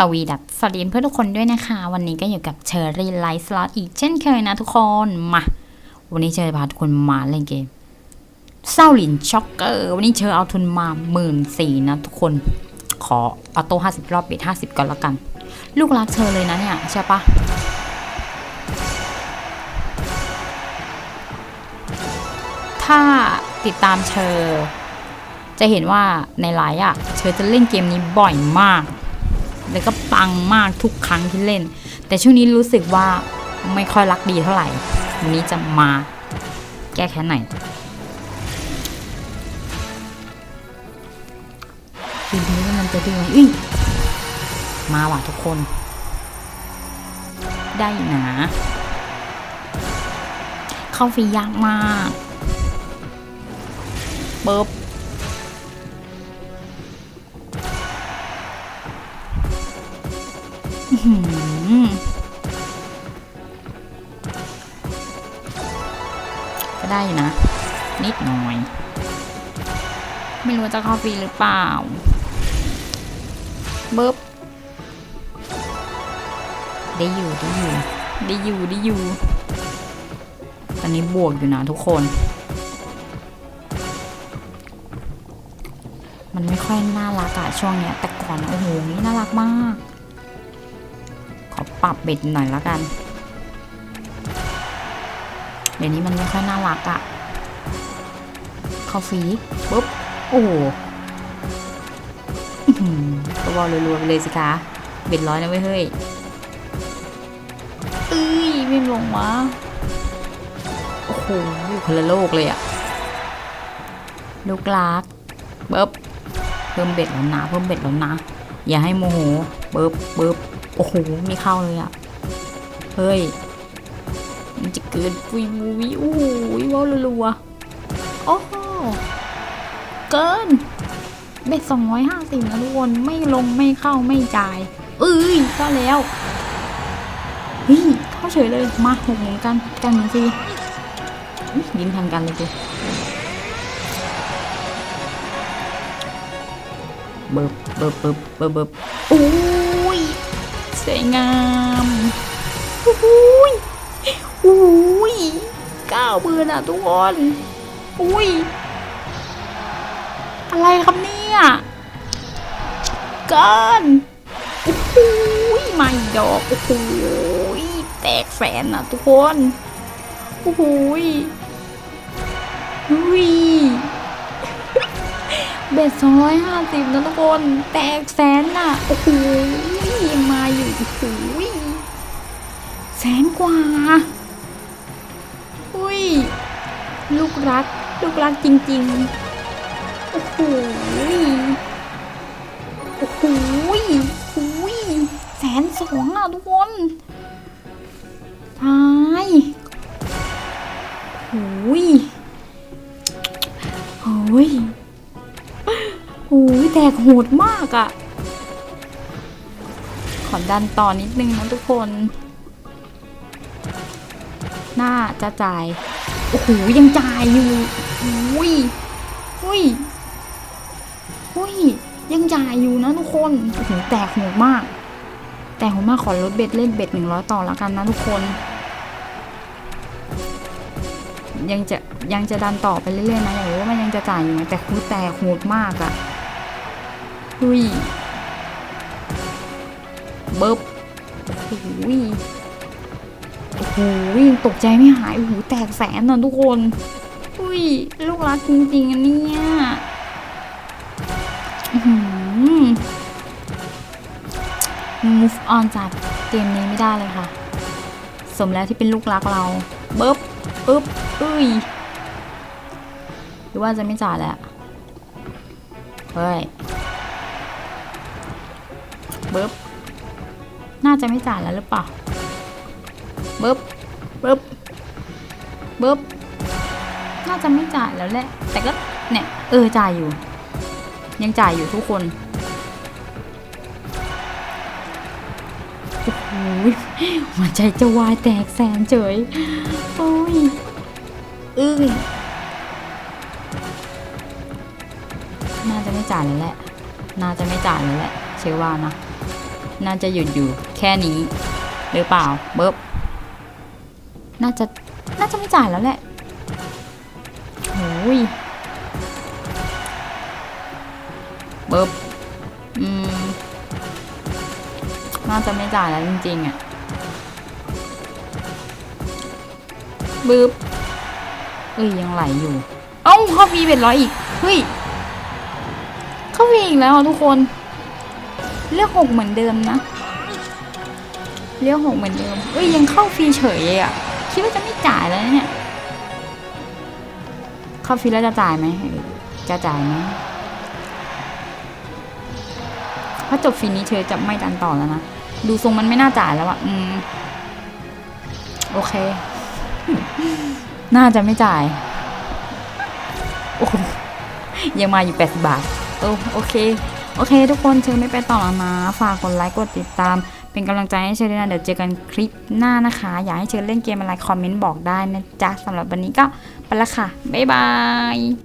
สวีดัสสวัสดีเพื่อนทุกคนด้วยนะคะ วันนี้ก็อยู่กับเชอรี่ไลฟ์สล็อตอีกเช่นเคยนะทุกคนมา วันนี้เชอร์พาทุกคนมาเล่นเกมเศร้าหลินช็อกเกอร์วันนี้เชอร์เอาทุนมาหมื่นสี่นะทุกคนขอออโต้ห้าสิบรอบเบทห้าสิบก่อนละกัน ลูกรักเชอร์เลยนะเนี่ยใช่ปะถ้าติดตามเชอร์จะเห็นว่าในไลฟ์อะเชอร์จะเล่นเกมนี้บ่อยมาก แล้วก็ปังมากทุกครั้งที่เล่น แต่ช่วงนี้รู้สึกว่าไม่ค่อยรักดีเท่าไหร่วันนี้จะมาแก้แค้นหน่อยดูนี้มันจะดีไหมอุ้ยมาว่ะทุกคน ได้นะเข้าฟรียากมากเบิ ก็ได้นะ นิดหน่อย ไม่รู้จะเข้าฟรีหรือเปล่าเบิบได้อยู่ได้อยู่ได้อยู่ได้อยู่ ตอนนี้บวกอยู่นะทุกคน มันไม่ค่อยน่ารักอะช่วงเนี้ย แต่ก่อนอะโอ้โหนี่น่ารักมาก ปรับเบ็ดหน่อยละกัน เดี๋ยวนี้มันไม่ค่อยน่ารักอะเข้าฟีปุ๊บ โอ้โหก็บอลรัวๆไปเลยสิคะ เบ็ดร้อยนะเว้ยเฮ้ยเอ้ยไม่ลงวะโอ้โหอยู่คนละโลกเลยอะลูกลักเบิบเพิ่มเบ็ดแล้วนะ เพิ่มเบ็ดแล้วนะ อย่าให้โมโห เบิบเบิบโอ้โหไม่เข้าเลยอะเฮ้ย มันจะเกินปุยมุยโอ้โหว้าวรัวๆโอ้โหเกินเบ็ดสองร้อยห้าสิบนะทุกคนไม่ลงไม่เข้าไม่จ่ายเอ้ยเข้าแล้วเฮ้ยเข้าเฉยเลยมาหกเหมือนกันกันหนึ่งสิอุ๊ยยิ้มทันกันเลยกูเบิบเบิบเบิบเบิบเบิบโอ้ย สวยงามอุ้ยอุ้ยเก้าหมื่นอะทุกคนอุ้ยอะไรครับเนี่ยเกินโอ้โหไม่ดอกโอ้โหแตกแสนอะทุกคนโอ้โหอุ้ยเบ็ดสองร้อยห้าสิบนะทุกคน แตกแสนน่ะ โอ้โหยังมาอยู่ โอ้โหแสนกว่า อุ้ย ลูกรัก ลูกรักจริงๆ โอ้โหโอ้โหโอ้ยแสนสองอะทุกคนตายโอ้ยโอ้ยโอ้ยแตกโหดมากอะ่ะ อดันต่อนิดนึงนะทุกคน น่าจะจ่าย โอ้โห ยังจ่ายอยู่อุ้ยอุ้ยอุ้ย ยังจ่ายอยู่นะทุกคนโอ้โหแตกโหดมาก แตกโหดมากขอลดเบ็ดเล่นเบ็ดหนึ่งร้อยต่อละกันนะทุกคน ยังจะยังจะดันต่อไปเรื่อยๆนะอย่างว่ามันยังจะจ่ายอยู่ไหมแต่คือแตกโหดมากอะหุย เบิบโอ้โหโอ้โหตกใจไม่หายโอ้โหแตกแสนนะทุกคนหุยลูกรักจริงๆอันเนี้ยอื้ออ move on จากเกมนี้ไม่ได้เลยค่ะ สมแล้วที่เป็นลูกรักเราเบิบปึ๊บเอ้ยหรือว่าจะไม่จ่ายแล้วเฮ้ยเบิบ น่าจะไม่จ่ายแล้วหรือเปล่าเบิบเบิบเบิบน่าจะไม่จ่ายแล้วแหละ แต่ก็เนี่ย เออจ่ายอยู่ ยังจ่ายอยู่ทุกคนโอ้โหหัวใจจะวายแตกแสนเฉยโอ้ยอึ้งน่าจะไม่จ่ายแล้วแหละ น่าจะไม่จ่ายแล้วแหละ เชื่อว่านะ น่าจะหยุดอยู่แค่นี้ หรือเปล่าเบิบน่าจะน่าจะไม่จ่ายแล้วแหละโอ้ยเบิบอืมน่าจะไม่จ่ายแล้วจริงๆอะ่ะบึบเอ้ยยังไหลอยู่ เอ้าเขาฟีเป็นร้อยอีก เฮ้ยเขาฟีอีกแล้วทุกคน เลือกหกเหมือนเดิมนะ เลือกหกเหมือนเดิมเอ้ยยังเข้าฟรีเฉยเลยอะ คิดว่าจะไม่จ่ายแล้วเนี่ย เข้าฟรีแล้วจะจ่ายไหม จะจ่ายไหมถ้าจบฟรีนี้เธอจะไม่ดันต่อแล้วนะ ดูทรงมันไม่น่าจ่ายแล้วอะอืม โอเค น่าจะไม่จ่าย โอ้ยังมาอยู่80บาท โอ้โอเค โอเค ทุกคนเชิญไม่ไปต่อแล้วนะ ฝากกดไลค์กดติดตาม เป็นกำลังใจให้เชิญด้วยนะเดี๋ยวเจอกันคลิปหน้านะคะ อยากให้เชิญเล่นเกมอะไรคอมเมนต์บอกได้นะจ๊ะสำหรับวันนี้ก็ไปละค่ะ บ๊ายบาย